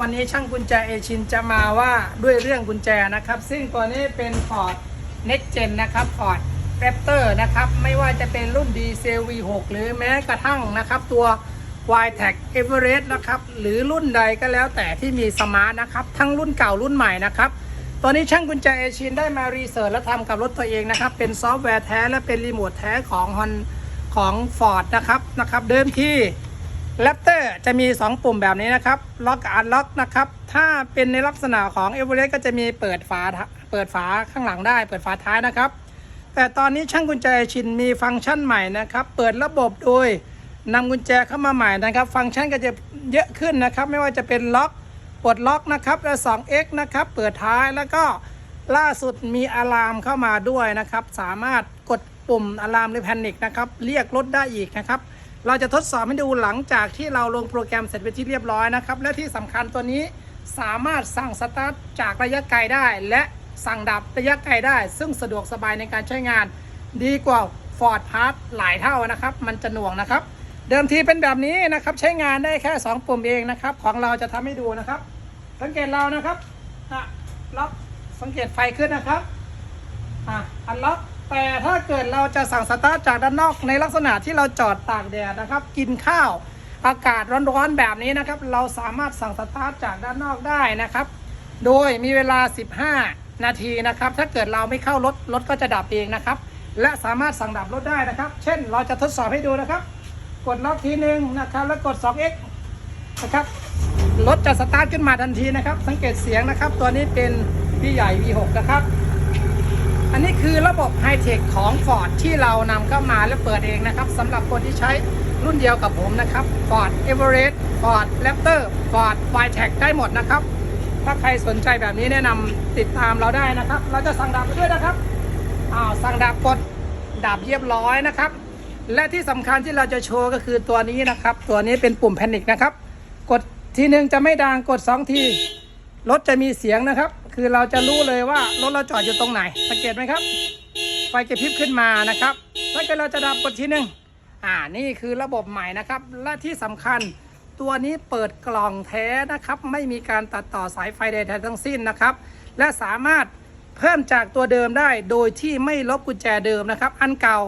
วันนี้ช่างกุญแจเอชินจะมาว่าด้วยเรื่องกุญแจนะครับ ซึ่งตัวนี้เป็น Ford Next Gen นะครับ Ford Raptor นะครับ ไม่ว่าจะเป็นรุ่นดีเซล V6 หรือแม้กระทั่งนะครับ ตัว y t e c Everest นะครับ หรือรุ่นใดก็แล้วแต่ที่มีสมาร์ทนะครับ ทั้งรุ่นเก่ารุ่นใหม่นะครับตอนนี้ช่างกุญแจเอชินได้มารีเสิร์ชและทำกับรถตัวเองนะครับ เป็นซอฟต์แวร์แท้และเป็นรีโมทแท้ของฮอนของ Ford นะครับนะครับ เดิมที่ แรปเตอร์จะมี 2 ปุ่มแบบนี้นะครับ ล็อกกับอันล็อกนะครับ ถ้าเป็นในลักษณะของเอเวอเรสต์ก็จะมีเปิดฝาเปิดฝาข้างหลังได้ เปิดฝาท้ายนะครับ แต่ตอนนี้ช่างกุญแจชินมีฟังก์ชันใหม่นะครับ เปิดระบบโดยนำกุญแจเข้ามาใหม่นะครับ ฟังก์ชันก็จะเยอะขึ้นนะครับ ไม่ว่าจะเป็นล็อกปลดล็อกนะครับและ 2x นะครับ เปิดท้ายแล้วก็ล่าสุดมีอะลามเข้ามาด้วยนะครับ สามารถกดปุ่มอะลามหรือแพนิกนะครับ เรียกรถได้อีกนะครับ เราจะทดสอบให้ดูหลังจากที่เราลงโปรแกรมเสร็จเป็นที่เรียบร้อยนะครับ และที่สำคัญตัวนี้สามารถสั่งสตาร์ทจากระยะไกลได้ และสั่งดับระยะไกลได้ ซึ่งสะดวกสบายในการใช้งาน ดีกว่า Ford p a s หลายเท่านะครับ มันจะหน่วงนะครับ เดิมทีเป็นแบบนี้นะครับใช้งานได้แค่ 2 ปุ่มเองนะครับ ของเราจะทำให้ดูนะครับ สังเกตเรานะครับล็อกสังเกตไฟขึ้นนะครับอะอันล็อก แต่ถ้าเกิดเราจะสั่งสตาร์ทจากด้านนอกในลักษณะที่เราจอดตากแดดนะครับ กินข้าวอากาศร้อนๆแบบนี้นะครับ เราสามารถสั่งสตาร์ทจากด้านนอกได้นะครับ โดยมีเวลา 15 นาทีนะครับ ถ้าเกิดเราไม่เข้ารถรถก็จะดับเองนะครับ และสามารถสั่งดับรถได้นะครับ เช่น เราจะทดสอบให้ดูนะครับ กดล็อกทีหนึ่งนะครับ แล้วกด 2x นะครับรถจะสตาร์ทขึ้นมาทันทีนะครับ สังเกตเสียงนะครับ ตัวนี้เป็นพี่ใหญ่ V6 นะครับ อันนี้คือระบบไฮเทคของ Ford ที่เรานำเข้ามาและเปิดเองนะครับสำหรับคนที่ใช้รุ่นเดียวกับผมนะครับ Ford Everest Ford Raptor Ford y t e c ได้หมดนะครับ ถ้าใครสนใจแบบนี้แนะนำติดตามเราได้นะครับ เราจะสั่งดับไปด้วยนะครับอ้าวสั่งดับกดดับเรียบร้อยนะครับ และที่สำคัญที่เราจะโชว์ก็คือตัวนี้นะครับ ตัวนี้เป็นปุ่มแพนิกนะครับ กดทีหนึ่งจะไม่ดังกด 2 ทีรถจะมีเสียงนะครับ คือเราจะรู้เลยว่ารถเราจอดอยู่ตรงไหน สังเกตไหมครับ ไฟกระพริบขึ้นมานะครับถ้าเกิดเราจะดับกดทีหนึ่งอ่านี่คือระบบใหม่นะครับ และที่สำคัญตัวนี้เปิดกล่องแท้นะครับ ไม่มีการตัดต่อสายไฟใดๆทั้งสิ้นนะครับ และสามารถเพิ่มจากตัวเดิมได้โดยที่ไม่ลบกุญแจเดิมนะครับ อันเก่า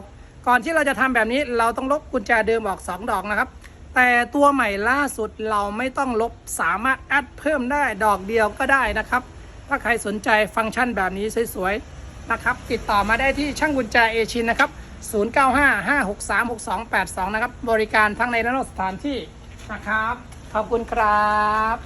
ก่อนที่เราจะทำแบบนี้เราต้องลบกุญแจเดิมออก 2 ดอกนะครับ แต่ตัวใหม่ล่าสุดเราไม่ต้องลบสามารถแอดเพิ่มได้ดอกเดียวก็ได้นะครับ ถ้าใครสนใจฟังก์ชันแบบนี้สวยๆนะครับ ติดต่อมาได้ที่ช่างกุญแจเอชินนะครับ 0955636282 นะครับ บริการทั้งในและนอกสถานที่นะครับ ขอบคุณครับ